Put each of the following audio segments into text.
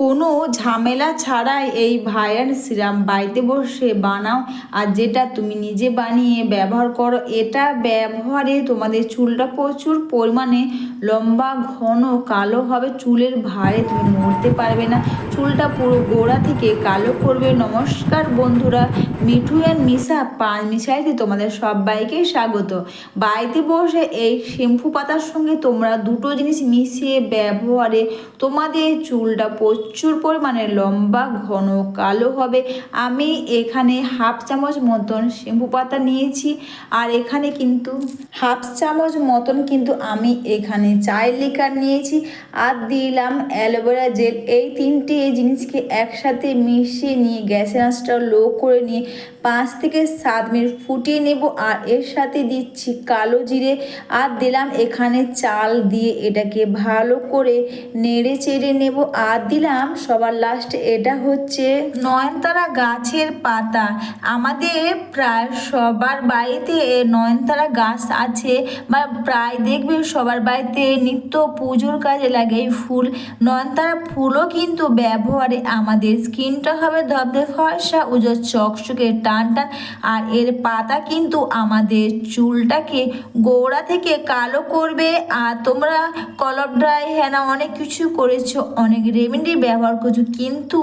কোনো ঝামেলা ছাড়াই এই ভাইরাল সিরাম বাড়িতে বসে বানাও। আর যেটা তুমি নিজে বানিয়ে ব্যবহার করো, এটা ব্যবহারে তোমাদের চুলটা প্রচুর পরিমাণে লম্বা, ঘন, কালো হবে। চুলের ভারে তুমি নড়তে পারবে না। চুলটা পুরো গোড়া থেকে কালো করবে। নমস্কার বন্ধুরা, মিঠু অ্যান্ড মিশা পাঁচ মিশাইতে তোমাদের সবাইকে স্বাগত। বাড়িতে বসে এই শ্যাম্পু পাতার সঙ্গে তোমরা দুটো জিনিস মিশিয়ে ব্যবহারে তোমাদের চুলটা প্রচুর পরিমাণে লম্বা, ঘন, কালো হবে। আমি এখানে হাফ চামচ মতন শ্যাম্পু পাতা নিয়েছি। আর এখানে কিন্তু হাফ চামচ মতন কিন্তু আমি এখানে চায়ের লিকার নিয়েছি। আর দিলাম অ্যালোভেরা জেল। এই তিনটে জিনিসকে একসাথে মিশিয়ে নিয়ে গ্যাসের আঁচটা লো করে নিয়ে পাঁচ থেকে সাত মিনিট ফুটিয়ে নেব। আর এর সাথে দিচ্ছি কালো জিরে। আর দিলাম এখানে চাল দিয়ে এটাকে ভালো করে নেড়ে চেড়ে নেব। আর দিলাম সবার লাস্টে এটা হচ্ছে নয়নতারা গাছের পাতা। আমাদের প্রায় সবার বাড়িতে নয়নতারা গাছ আছে, বা প্রায় দেখবে সবার বাড়িতে নিত্য পুজোর কাজে লাগে এই ফুল। নয়নতারা ফুলও কিন্তু ব্যবহারে, আমাদের স্কিনটা হবে ধবধে ফর্সা উজো চকচকে টান টান আর এর পাতা কিন্তু আমাদের চুলটাকে গোড়া থেকে কালো করবে। আর তোমরা কলপ ড্রাই হ্যানা অনেক কিছু করেছ, অনেক রেমেডি ব্যবহার করছ। কিন্তু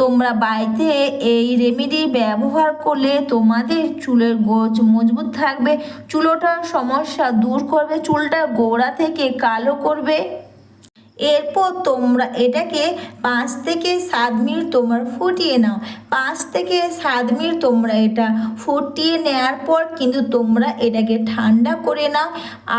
তোমরা বাড়িতে এই রেমেডি ব্যবহার করলে তোমাদের চুলের গোচ মজবুত থাকবে, চুলোটার সমস্যা দূর করবে, চুলটা গোড়া থেকে কালো করবে। এরপর তোমরা এটাকে পাঁচ থেকে সাত মিনিট তোমরা ফুটিয়ে নাও। পাঁচ থেকে সাত মিনিট তোমরা এটা ফুটিয়ে নেওয়ার পর কিন্তু তোমরা এটাকে ঠান্ডা করে নাও।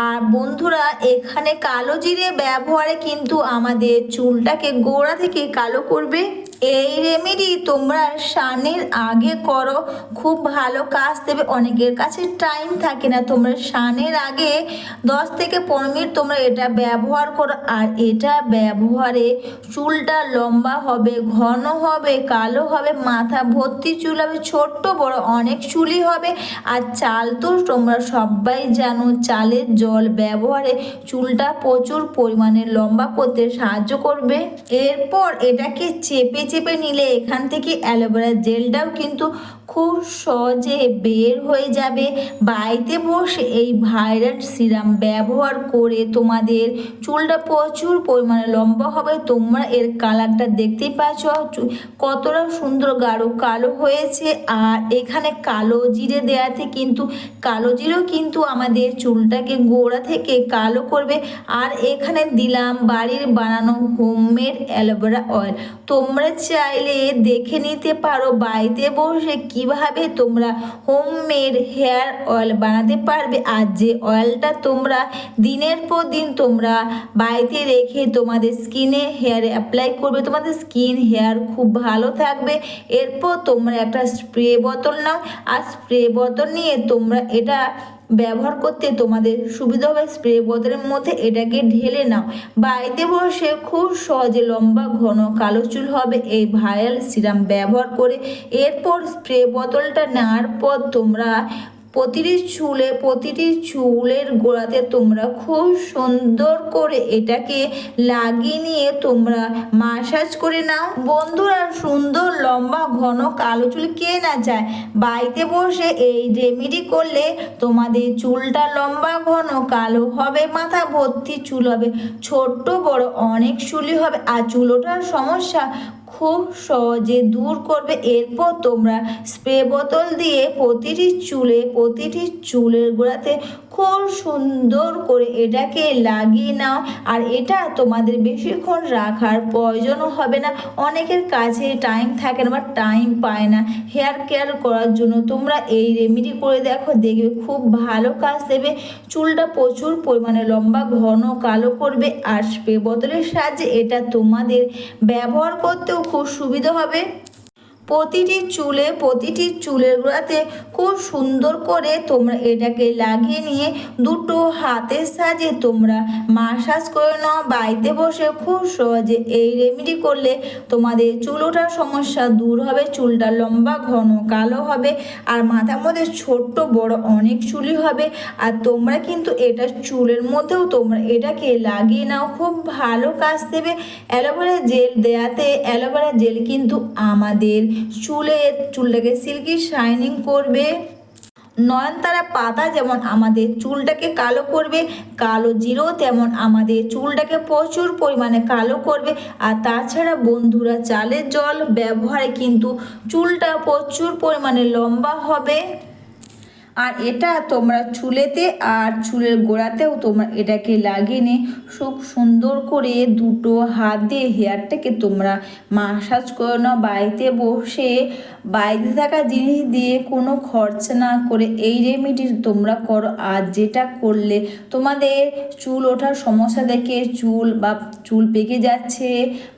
আর বন্ধুরা, এখানে কালো জিরে ব্যবহারে কিন্তু আমাদের চুলটাকে গোড়া থেকে কালো করবে। এই রেমেডি তোমরা স্নানের আগে করো। খুব ভালো কাজ দেবে। অনেকের কাছে টাইম থাকে না। তোমরা স্নানের আগে দশ থেকে পনেরো মিনিট তোমরা এটা ব্যবহার করো। আর এটা ব্যবহারে চুলটা লম্বা হবে, ঘন হবে, কালো হবে, মাথা ভর্তি চুল হবে, ছোট্ট, বড় অনেক চুলই হবে। আর চাল তো তোমরা সবাই জানো, চালের জল ব্যবহারে চুলটা প্রচুর পরিমাণে লম্বা করতে সাহায্য করবে। এরপর এটাকে চেপে চেপে নিলে এখান থেকে অ্যালোভেরা জেলটাও কিন্তু খুব সহজে বের হয়ে যাবে। বাড়িতে বসে এই ভাইরাল সিরাম ব্যবহার করে তোমাদের চুলটা প্রচুর পরিমাণে লম্বা হবে। তোমরা এর কালারটা দেখতেই পাচ্ছ। কতটা সুন্দর গাঢ় কালো হয়েছে। আর এখানে কালো জিরে দেওয়াতে কিন্তু কালো জিরেও কিন্তু আমাদের চুলটাকে গোড়া থেকে কালো করবে। আর এখানে দিলাম বাড়ির বানানো হোমমেড অ্যালোভেরা অয়েল। তোমরা চাইলে দেখে নিতে পারো। বাড়িতে বসে কীভাবে তোমরা হোমমেড হেয়ার অয়েল বানাতে পারবে আর যে অয়েলটা তোমরা দিনের পর দিন তোমরা বাড়িতে রেখে তোমাদের স্কিনে হেয়ার অ্যাপ্লাই করবে, তোমাদের স্কিন হেয়ার খুব ভালো থাকবে। এরপর তোমরা একটা স্প্রে বোতল নাও, আর স্প্রে বোতল নিয়ে তোমরা এটা ব্যবহার করতে তোমাদের সুবিধা হবে। স্প্রে বোতলের মধ্যে এটাকে ঢেলে নাও। বাড়িতে বসে খুব সহজে লম্বা, ঘন, কালো চুল হবে এই ভাইরাল সিরাম ব্যবহার করে। এরপর স্প্রে বোতলটা নেওয়ার পর তোমরা প্রতিটি চুলে, প্রতিটি চুলের গোড়াতে তোমরা খুব সুন্দর করে এটাকে লাগিয়ে নিয়ে তোমরা মাসাজ করে নাও। বন্ধুরা, সুন্দর লম্বা ঘন কালো চুল কে না চায়? বাড়িতে বসে এই রেমেডি করলে তোমাদের চুলটা লম্বা, ঘন, কালো হবে, মাথা ভর্তি চুল হবে, ছোট্ট, বড় অনেক চুলই হবে। আর চুলোটার সমস্যা খুব সহজে দূর করবে। এরপর তোমরা স্প্রে বোতল দিয়ে প্রতিটি চুলে প্রতিটি চুলের গোড়াতে সুন্দর করে এটাকে লাগিয়ে নাও। আর এটা তোমাদের বেশিক্ষণ রাখার প্রয়োজনও হবে না। অনেকের কাছে টাইম থাকে না বা টাইম পায় না। হেয়ার কেয়ার করার জন্য তোমরা এই রেমেডি করে দেখো, দেখবে খুব ভালো কাজ দেবে। চুলটা প্রচুর পরিমাণে লম্বা, ঘন, কালো করবে, আর স্প্রে বোতলের সাহায্যে এটা তোমাদের ব্যবহার করতেও খুব সুবিধা হবে। প্রতিটি চুলে, প্রতিটি চুলের গোড়াতে খুব সুন্দর করে তোমরা এটাকে লাগিয়ে নিয়ে দুটো হাতের সাহায্যে তোমরা মাসাজ করে নাও। বাড়িতে বসে খুব সহজে এই রেমেডি করলে তোমাদের চুল ওঠার সমস্যা দূর হবে, চুলটা লম্বা, ঘন, কালো হবে আর মাথার মধ্যে ছোট্ট, বড় অনেক চুলই হবে। আর তোমরা কিন্তু এটা চুলের মধ্যেও তোমরা এটাকে লাগিয়ে নাও। খুব ভালো কাজ দেবে। অ্যালোভেরা জেল দেয়াতে অ্যালোভেরা জেল কিন্তু আমাদের চুলের চুলটাকে সিল্কি শাইনিং করবে। নয়নতারা পাতা যেমন আমাদের চুলটাকে কালো করবে, কালো জিরো তেমন আমাদের চুলটাকে প্রচুর পরিমাণে কালো করবে। আর তাছাড়া বন্ধুরা, চালের জল ব্যবহারে কিন্তু চুলটা প্রচুর পরিমাণে লম্বা হবে। আর এটা তোমরা চুলেতে আর চুলের গোড়াতেও তোমরা এটাকে লাগিয়ে নিয়ে খুব সুন্দর করে দুটো হাত দিয়ে হেয়ারটাকে তোমরা মাসাজ করে নাও। বাড়িতে বসে, বাড়িতে থাকা জিনিস দিয়ে কোনো খরচা না করে এই রেমেডি তোমরা করো। আর যেটা করলে তোমাদের চুল ওঠার সমস্যা দেখে চুল বা চুল পেকে যাচ্ছে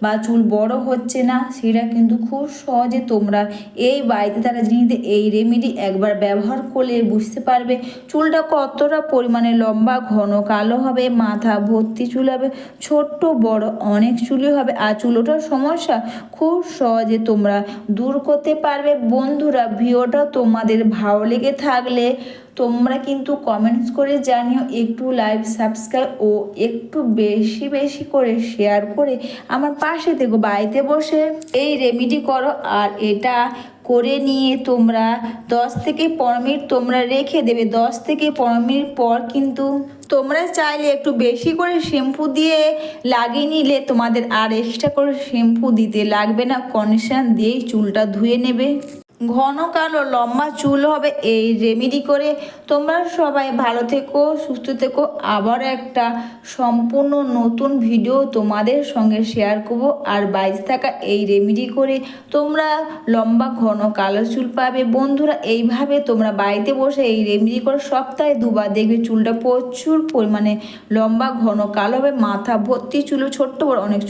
বা চুল বড় হচ্ছে না, সেটা কিন্তু খুব সহজে তোমরা এই বাড়িতে থাকা জিনিস দিয়ে এই রেমেডি একবার ব্যবহার করলে বুঝতে পারবে। চুলটা কতটা পরিমাণে লম্বা, ঘন, কালো হবে, মাথা ভর্তি চুল হবে, ছোট্ট, বড় অনেক চুলই হবে। আর চুল ওঠার সমস্যা খুব সহজে তোমরা দূর করতে পারবে। বন্ধুরা, ভিডিওটা তোমাদের ভালো লেগে থাকলে তোমরা কিন্তু কমেন্টস করে জানিও। একটু লাইভ সাবস্ক্রাইব ও একটু বেশি বেশি করে শেয়ার করে আমার পাশে থেকো, বাড়িতে বসে। এই রেমিডি করো। আর এটা করে নিয়ে তোমরা দশ থেকে পনেরো মিনিট তোমরা রেখে দেবে। দশ থেকে পনেরো মিনিট পর কিন্তু তোমরা চাইলে একটু বেশি করে শ্যাম্পু দিয়ে লাগিয়ে নিলে তোমাদের আর এক্সট্রা করে শ্যাম্পু দিতে লাগবে না। কন্ডিশন দিয়েই চুলটা ধুয়ে নেবে। ঘন কালো লম্বা চুল হবে এই রেমেডি করে তোমরা সবাই ভালো থেকো, সুস্থ থেকো। আবার একটা সম্পূর্ণ নতুন ভিডিও তোমাদের সঙ্গে শেয়ার করব। আর বাইজ থাকা এই রেমেডি করে তোমরা লম্বা, ঘন, কালো চুল পাবে। বন্ধুরা, এইভাবে তোমরা বাড়িতে বসে এই রেমেডি করে সপ্তাহে দুবার দেখবে চুলটা প্রচুর পরিমাণে লম্বা, ঘন, কালো হবে। মাথা ভর্তি চুল, ছোট্ট বড় অনেক